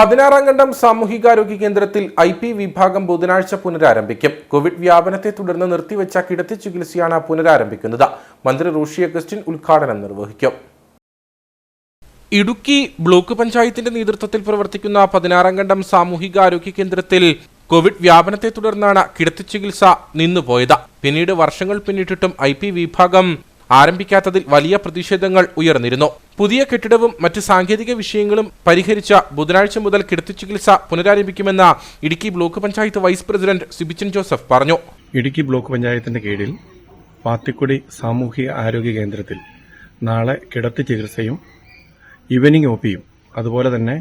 പതിനാറാം ഘട്ടം സാമൂഹികാരോഗ്യ കേന്ദ്രത്തിൽ ഐ പി വിഭാഗം ബുധനാഴ്ച പുനരാരംഭിക്കും. കോവിഡ് വ്യാപനത്തെ തുടർന്ന് നിർത്തിവെച്ച കിടത്തി ചികിത്സയാണ് പുനരാരംഭിക്കുന്നത്. മന്ത്രി റോഷി അഗസ്റ്റിൻ ഉദ്ഘാടനം നിർവഹിക്കും. ഇടുക്കി ബ്ലോക്ക് പഞ്ചായത്തിന്റെ നേതൃത്വത്തിൽ പ്രവർത്തിക്കുന്ന പതിനാറാം ഘട്ടം സാമൂഹികാരോഗ്യ കേന്ദ്രത്തിൽ കോവിഡ് വ്യാപനത്തെ തുടർന്നാണ് കിടത്തി ചികിത്സ നിന്നുപോയത്. പിന്നീട് വർഷങ്ങൾ പിന്നിട്ടിട്ടും ഐ വിഭാഗം ആരംഭിക്കാത്തതിൽ വലിയ പ്രതിഷേധങ്ങൾ ഉയർന്നിരുന്നു. പുതിയ കെട്ടിടവും മറ്റ് സാങ്കേതിക വിഷയങ്ങളും പരിഹരിച്ച ബുധനാഴ്ച മുതൽ കിടത്തി ചികിത്സ പുനരാരംഭിക്കുമെന്ന് Idukki block panchayat vice president Sibichan Joseph പറഞ്ഞു. ഇടുക്കി ബ്ലോക്ക് പഞ്ചായത്തിന്റെ കീഴിൽ പാത്തിക്കുടി സാമൂഹിക ആരോഗ്യ കേന്ദ്രത്തിൽ നാളെ കിടത്തി ചികിത്സയും ഈവനിംഗ് ഒ പിയും അതുപോലെ തന്നെ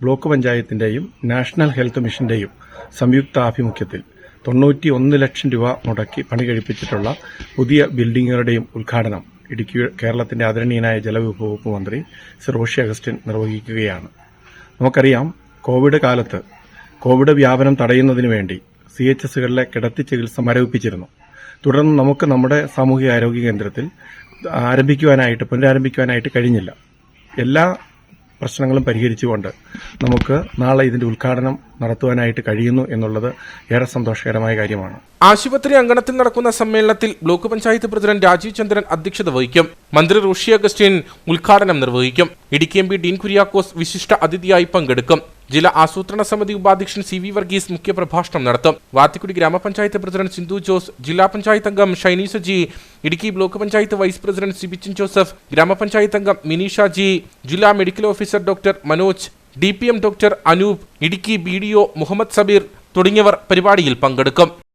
ബ്ലോക്ക് പഞ്ചായത്തിന്റെയും നാഷണൽ ഹെൽത്ത് മിഷന്റെയും സംയുക്ത ആഭിമുഖ്യത്തിൽ തൊണ്ണൂറ്റി ഒന്ന് ലക്ഷം രൂപ മുടക്കി പണി കഴിപ്പിച്ചിട്ടുള്ള പുതിയ ബിൽഡിങ്ങുകളുടെയും ഉദ്ഘാടനം ഇടുക്കി കേരളത്തിന്റെ ആദരണീയനായ ജലവിഭവ വകുപ്പ് മന്ത്രി സർ റോഷി അഗസ്റ്റിൻ നിർവഹിക്കുകയാണ്. നമുക്കറിയാം കോവിഡ് കാലത്ത് കോവിഡ് വ്യാപനം തടയുന്നതിന് വേണ്ടി സി എച്ച് എസുകളിലെ കിടത്തി ചികിത്സ മരവിപ്പിച്ചിരുന്നു. തുടർന്ന് നമുക്ക് നമ്മുടെ സാമൂഹിക ആരോഗ്യ കേന്ദ്രത്തിൽ ആരംഭിക്കുവാനായിട്ട് പുനരാരംഭിക്കുവാനായിട്ട് കഴിഞ്ഞില്ല. എല്ലാ പ്രശ്നങ്ങളും പരിഹരിച്ചുകൊണ്ട് നമുക്ക് നാളെ ഇതിന്റെ ഉദ്ഘാടനം നടത്തുവാനായിട്ട് കഴിയുന്നു എന്നുള്ളത് ഏറെ സന്തോഷകരമായ കാര്യമാണ്. ആശുപത്രി അങ്കണത്തിൽ നടക്കുന്ന സമ്മേളനത്തിൽ ബ്ലോക്ക് പഞ്ചായത്ത് പ്രസിഡന്റ് രാജീവ് ചന്ദ്രൻ അധ്യക്ഷത വഹിക്കും. മന്ത്രി റോഷി അഗസ്റ്റിൻ ഉദ്ഘാടനം നിർവഹിക്കും. ഇടുക്കി എം ഡീൻ കുര്യാക്കോസ് വിശിഷ്ട അതിഥിയായി പങ്കെടുക്കും. ജില്ലാ ആസൂത്രണ സമിതി ഉപാധ്യക്ഷൻ സി വി വർഗീസ് മുഖ്യപ്രഭാഷണം നടത്തും. വാത്തിക്കുടി ഗ്രാമപഞ്ചായത്ത് പ്രസിഡന്റ് സിന്ധു ജോസ് ജില്ലാ പഞ്ചായത്ത് അംഗം Shiny Saji Idukki block panchayat vice president Sibichan Joseph ഗ്രാമപഞ്ചായത്ത് അംഗം മിനി ഷാജി ജില്ലാ medical officer doctor Manoj D doctor Anoop Idukki B Muhammad Sabeer തുടങ്ങിയവർ പരിപാടിയിൽ പങ്കെടുക്കും.